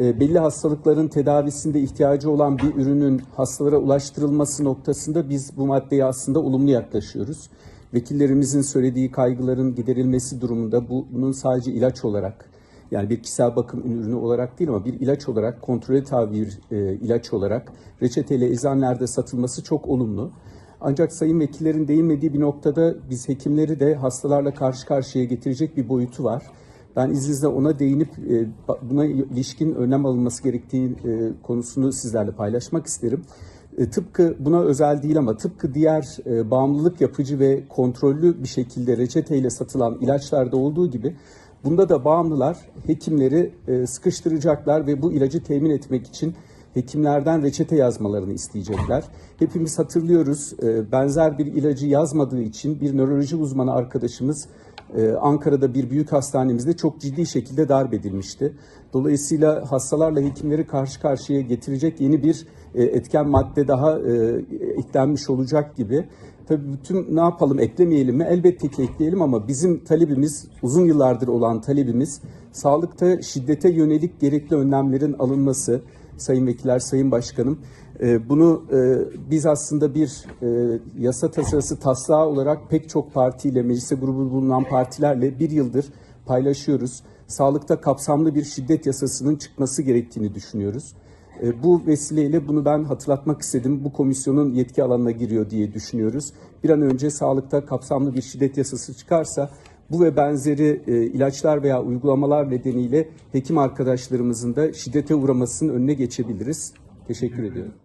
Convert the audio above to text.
e, belli hastalıkların tedavisinde ihtiyacı olan bir ürünün hastalara ulaştırılması noktasında biz bu maddeye aslında olumlu yaklaşıyoruz. Vekillerimizin söylediği kaygıların giderilmesi durumunda bu, bunun sadece ilaç olarak yani bir kişisel bakım ürünü olarak değil ama bir ilaç olarak kontrole tabi bir e, ilaç olarak reçeteyle eczanelerde satılması çok olumlu. Ancak sayın vekillerin değinmediği bir noktada biz hekimleri de hastalarla karşı karşıya getirecek bir boyutu var. Ben izninizle ona değinip e, buna ilişkin önlem alınması gerektiği e, konusunu sizlerle paylaşmak isterim. E, tıpkı buna özel değil ama tıpkı diğer bağımlılık yapıcı ve kontrollü bir şekilde reçeteyle satılan ilaçlarda olduğu gibi bunda da bağımlılar hekimleri sıkıştıracaklar ve bu ilacı temin etmek için hekimlerden reçete yazmalarını isteyecekler. Hepimiz hatırlıyoruz benzer bir ilacı yazmadığı için bir nöroloji uzmanı arkadaşımız e, Ankara'da bir büyük hastanemizde çok ciddi şekilde darp edilmişti. Dolayısıyla hastalarla hekimleri karşı karşıya getirecek yeni bir e, etken madde daha e, eklenmiş olacak gibi. Tabii bütün ne yapalım eklemeyelim mi? Elbette ki ekleyelim ama bizim talebimiz uzun yıllardır olan talebimiz sağlıkta şiddete yönelik gerekli önlemlerin alınması. Sayın Vekiller, Sayın Başkanım e, bunu e, biz aslında bir e, yasa tasarısı taslağı olarak pek çok partiyle, meclise grubu bulunan partilerle bir yıldır paylaşıyoruz. Sağlıkta kapsamlı bir şiddet yasasının çıkması gerektiğini düşünüyoruz. E, Bu vesileyle bunu ben hatırlatmak istedim. Bu komisyonun yetki alanına giriyor diye düşünüyoruz. Bir an önce sağlıkta kapsamlı bir şiddet yasası çıkarsa bu ve benzeri e, ilaçlar veya uygulamalar nedeniyle hekim arkadaşlarımızın da şiddete uğramasının önüne geçebiliriz. Teşekkür ediyorum.